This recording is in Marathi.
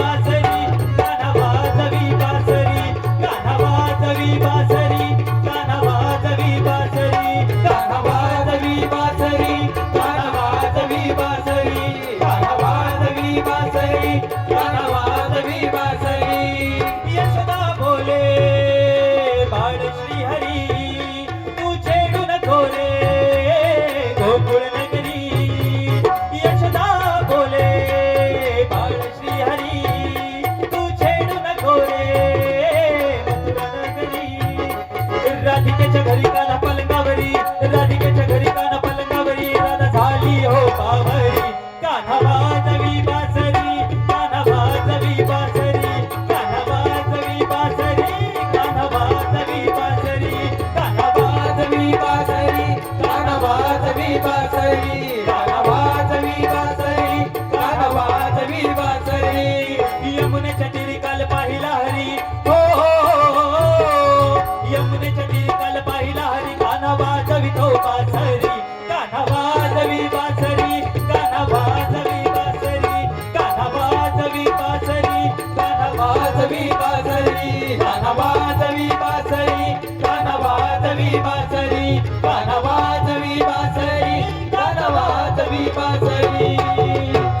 बासरी गाणा वाजवी बासरी गाणा वाजवी बासरी भिकेच्या वाचवी वाच